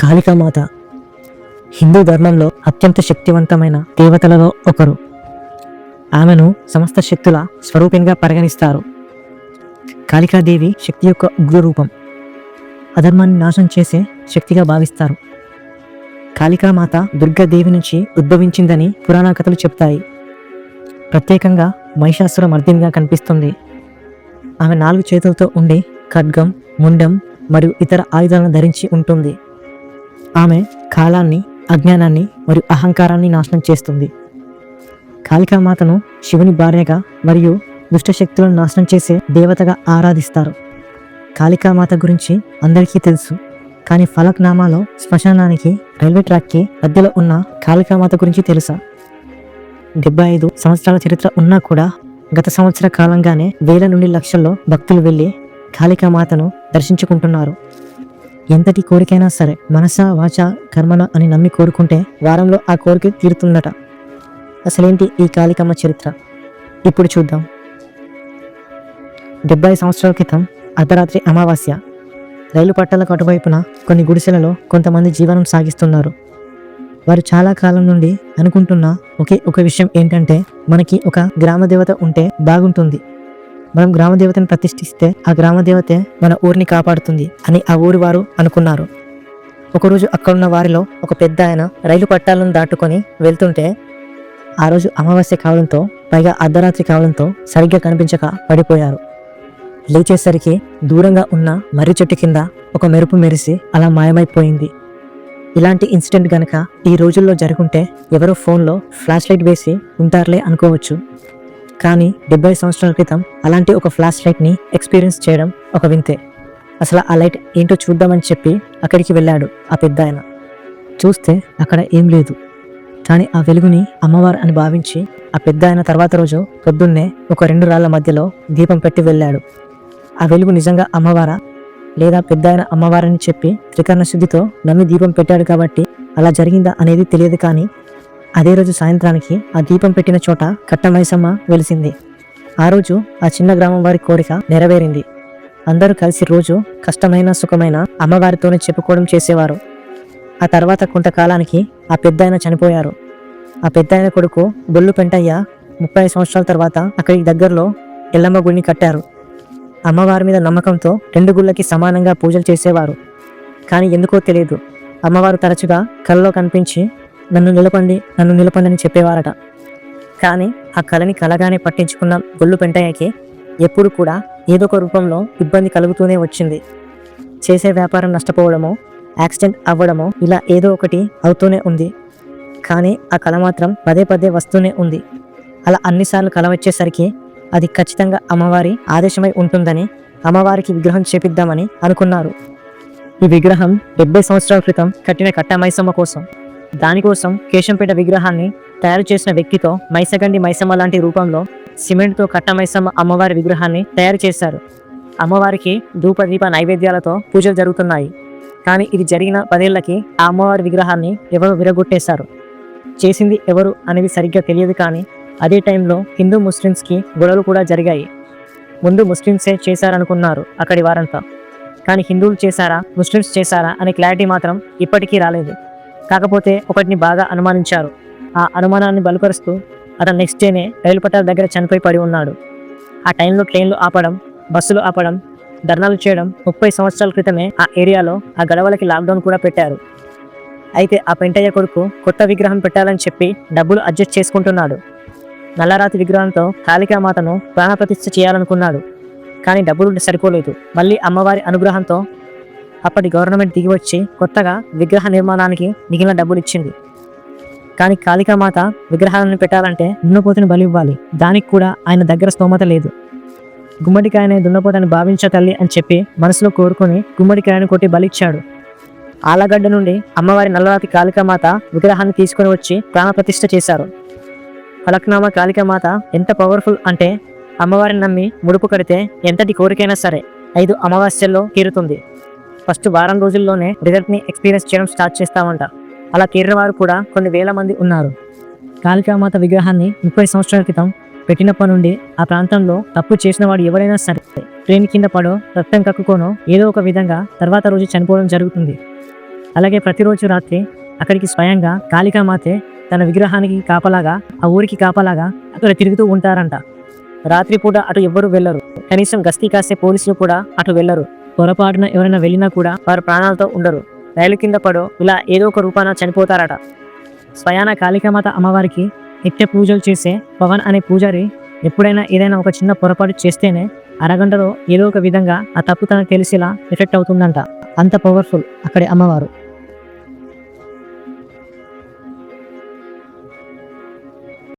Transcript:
కాళికామాత. హిందూ ధర్మంలో అత్యంత శక్తివంతమైన దేవతలలో ఒకరు. ఆమెను సమస్త శక్తుల స్వరూపంగా పరిగణిస్తారు. కాళికాదేవి శక్తి యొక్క ఉగ్రరూపం. అధర్మాన్ని నాశనం చేసే శక్తిగా భావిస్తారు. కాళికామాత దుర్గాదేవి నుంచి ఉద్భవించిందని పురాణ కథలు చెప్తాయి. ప్రత్యేకంగా మహిషాసుర మర్దినిగా కనిపిస్తుంది. ఆమె నాలుగు చేతులతో ఉండి ఖడ్గం ముండం మరియు ఇతర ఆయుధాలను ధరించి ఉంటుంది. ఆమె కాలాన్ని అజ్ఞానాన్ని మరియు అహంకారాన్ని నాశనం చేస్తుంది. కాళికామాతను శివుని భార్యగా మరియు దుష్ట శక్తులను నాశనం చేసే దేవతగా ఆరాధిస్తారు. కాళికామాత గురించి అందరికీ తెలుసు కానీ ఫలక్నామాలో శ్మశానానికి రైల్వే ట్రాక్కి మధ్యలో ఉన్న కాళికామాత గురించి తెలుసా? డెబ్బై ఐదు సంవత్సరాల చరిత్ర ఉన్నా కూడా గత సంవత్సర కాలంగానే వేల నుండి లక్షల్లో భక్తులు వెళ్ళి కాళికామాతను దర్శించుకుంటున్నారు. ఎంతటి కోరికైనా సరే మనస వాచ కర్మన అని నమ్మి కోరుకుంటే వారంలో ఆ కోరిక తీరుతుందట. అసలేంటి ఈ కాళికమ్మ చరిత్ర? ఇప్పుడు చూద్దాం. డెబ్బై సంవత్సరాల క్రితం అర్ధరాత్రి అమావాస్య. రైలు పట్టాలకు అటువైపున కొన్ని గుడిసెలలో కొంతమంది జీవనం సాగిస్తున్నారు. వారు చాలా కాలం నుండి అనుకుంటున్న ఒకే ఒక విషయం ఏంటంటే మనకి ఒక గ్రామ దేవత ఉంటే బాగుంటుంది. మనం గ్రామ దేవతను ప్రతిష్ఠిస్తే ఆ గ్రామ దేవతే మన ఊరిని కాపాడుతుంది అని ఆ ఊరి వారు అనుకున్నారు. ఒకరోజు అక్కడున్న వారిలో ఒక పెద్ద ఆయన రైలు పట్టాలను దాటుకొని వెళ్తుంటే ఆ రోజు అమావాస్య కావడంతో పైగా అర్ధరాత్రి కావడంతో సరిగ్గా కనిపించక పడిపోయారు. లేచేసరికి దూరంగా ఉన్న మర్రి చెట్టు కింద ఒక మెరుపు మెరిసి అలా మాయమైపోయింది. ఇలాంటి ఇన్సిడెంట్ గనక ఈ రోజుల్లో జరుగుంటే ఎవరో ఫోన్లో ఫ్లాష్ లైట్ వేసి ఉంటారులే అనుకోవచ్చు. కానీ డెబ్బై సంవత్సరాల క్రితం అలాంటి ఒక ఫ్లాష్ లైట్ని ఎక్స్పీరియన్స్ చేయడం ఒక వింతే. అసలు ఆ లైట్ ఏంటో చూద్దామని చెప్పి అక్కడికి వెళ్ళాడు ఆ పెద్ద ఆయన. చూస్తే అక్కడ ఏం లేదు. కానీ ఆ వెలుగుని అమ్మవారు అని భావించి ఆ పెద్ద ఆయన తర్వాత రోజు పొద్దున్నే ఒక రెండు రాళ్ళ మధ్యలో దీపం పెట్టి వెళ్ళాడు. ఆ వెలుగు నిజంగా అమ్మవారా? లేదా పెద్ద ఆయన అమ్మవారని చెప్పి త్రికరణ శుద్ధితో నమ్మి దీపం పెట్టాడు కాబట్టి అలా జరిగిందా అనేది తెలియదు కానీ అదే రోజు సాయంత్రానికి ఆ దీపం పెట్టిన చోట కట్టమైసమ్మ వెలిసింది. ఆ రోజు ఆ చిన్న గ్రామం వారి కోరిక నెరవేరింది. అందరూ కలిసి రోజు కష్టమైన సుఖమైన అమ్మవారితోనే చెప్పుకోవడం చేసేవారు. ఆ తర్వాత కొంతకాలానికి ఆ పెద్ద చనిపోయారు. ఆ పెద్ద కొడుకు బొల్లు పెంటయ్య ముప్పై సంవత్సరాల తర్వాత అక్కడికి దగ్గరలో ఎల్లమ్మ గుడిని కట్టారు. అమ్మవారి మీద నమ్మకంతో రెండు గుళ్ళకి సమానంగా పూజలు చేసేవారు. కానీ ఎందుకో తెలియదు. అమ్మవారు తరచుగా కళ్ళలో కనిపించి నన్ను నిలపండి నన్ను నిలపండి అని చెప్పేవారట. కానీ ఆ కళని కలగానే పట్టించుకున్న గొల్లు పెంటయ్యకి ఎప్పుడు కూడా ఏదో ఒక రూపంలో ఇబ్బంది కలుగుతూనే వచ్చింది. చేసే వ్యాపారం నష్టపోవడమో యాక్సిడెంట్ అవ్వడమో ఇలా ఏదో ఒకటి అవుతూనే ఉంది. కానీ ఆ కళ మాత్రం పదే పదే వస్తూనే ఉంది. అలా అన్నిసార్లు కళ వచ్చేసరికి అది ఖచ్చితంగా అమ్మవారి ఆదేశమై ఉంటుందని అమ్మవారికి విగ్రహం చేపిద్దామని అనుకున్నారు. ఈ విగ్రహం డెబ్బై సంవత్సరాల క్రితం కట్టిన కట్ట మైసమ్మ కోసం. దానికోసం కేశంపేట విగ్రహాన్ని తయారు చేసిన వ్యక్తితో మైసగండి మైసమ్మ లాంటి రూపంలో సిమెంట్తో కట్ట మైసమ్మ అమ్మవారి విగ్రహాన్ని తయారు చేశారు. అమ్మవారికి ధూప దీప నైవేద్యాలతో పూజలు జరుగుతున్నాయి. కానీ ఇది జరిగిన పదేళ్ళకి ఆ అమ్మవారి విగ్రహాన్ని ఎవరు విరగొట్టేశారు? చేసింది ఎవరు అనేది సరిగ్గా తెలియదు కానీ అదే టైంలో హిందూ ముస్లిమ్స్కి గొడవలు కూడా జరిగాయి. ముందు ముస్లిమ్సే చేశారనుకున్నారు అక్కడి వారంతా. కానీ హిందువులు చేశారా? ముస్లిమ్స్ చేశారా? అనే క్లారిటీ మాత్రం ఇప్పటికీ రాలేదు. కాకపోతే ఒకటిని బాగా అనుమానించారు. ఆ అనుమానాన్ని బలపరుస్తూ అతను నెక్స్ట్ డేనే రైలు పట్టాల దగ్గర చనిపోయి పడి ఉన్నాడు. ఆ టైంలో ట్రైన్లు ఆపడం బస్సులు ఆపడం ధర్నాలు చేయడం ముప్పై సంవత్సరాల క్రితమే ఆ ఏరియాలో ఆ గడవలకి లాక్డౌన్ కూడా పెట్టారు. అయితే ఆ పెంటయ్య కొడుకు కొత్త విగ్రహం పెట్టాలని చెప్పి డబ్బులు అడ్జస్ట్ చేసుకుంటున్నాడు. నల్లరాతి విగ్రహంతో కాళికామాతను ప్రాణప్రతిష్ఠ చేయాలనుకున్నాడు. కానీ డబ్బులు సరిపోలేదు. మళ్ళీ అమ్మవారి అనుగ్రహంతో అప్పటి గవర్నమెంట్ దిగి వచ్చి కొత్తగా విగ్రహ నిర్మాణానికి మిగిలిన డబ్బులు ఇచ్చింది. కానీ కాళికామాత విగ్రహాలను పెట్టాలంటే దున్నపోతుని బలి ఇవ్వాలి. దానికి కూడా ఆయన దగ్గర స్తోమత లేదు. గుమ్మడికాయనే దున్నపోతని భావించ తల్లి అని చెప్పి మనసులో కోరుకొని గుమ్మడికాయను కొట్టి బలిచ్చాడు ఆలగడ్డ నుండి అమ్మవారి నల్లరాతి కాళికామాత విగ్రహాన్ని తీసుకొని వచ్చి ప్రాణప్రతిష్ఠ చేశారు. ఫలక్నామా కాళికామాత ఎంత పవర్ఫుల్ అంటే అమ్మవారిని నమ్మి ముడుపు కడితే ఎంతటి కోరికైనా సరే ఐదు అమావాస్యల్లో తీరుతుంది. ఫస్ట్ వారం రోజుల్లోనే రిజల్ట్ని ఎక్స్పీరియన్స్ చేయడం స్టార్ట్ చేస్తామంట. అలా కేరళ వారు కూడా కొన్ని వేల మంది ఉన్నారు. కాళికామాత విగ్రహాన్ని ముప్పై సంవత్సరాల క్రితం పెట్టినప్పటి నుండి ఆ ప్రాంతంలో తప్పు చేసిన వాడు ఎవరైనా సరే ట్రైన్ కింద పడో రక్తం కక్కుకోనో ఏదో ఒక విధంగా తర్వాత రోజు చనిపోవడం జరుగుతుంది. అలాగే ప్రతిరోజు రాత్రి అక్కడికి స్వయంగా కాళికామాతే తన విగ్రహానికి కాపలాగా ఆ ఊరికి కాపలాగా అక్కడ తిరుగుతూ ఉంటారంట. రాత్రిపూట అటు ఎవ్వరు వెళ్ళరు. కనీసం గస్తీ కాసే పోలీసులు కూడా అటు వెళ్ళరు. పొరపాటున ఎవరైనా వెళ్ళినా కూడా వారు ప్రాణాలతో ఉండరు. రైలు కింద పడో ఇలా ఏదో ఒక రూపాన చనిపోతారట. స్వయాన కాళికామాత అమ్మవారికి నిత్య పూజలు చేసే పవన్ అనే పూజారి ఎప్పుడైనా ఏదైనా ఒక చిన్న పొరపాటు చేస్తేనే అరగంటలో ఏదో ఒక విధంగా ఆ తప్పు తనకు తెలిసేలా ఎఫెక్ట్ అవుతుందంట. అంత పవర్ఫుల్ అక్కడి అమ్మవారు.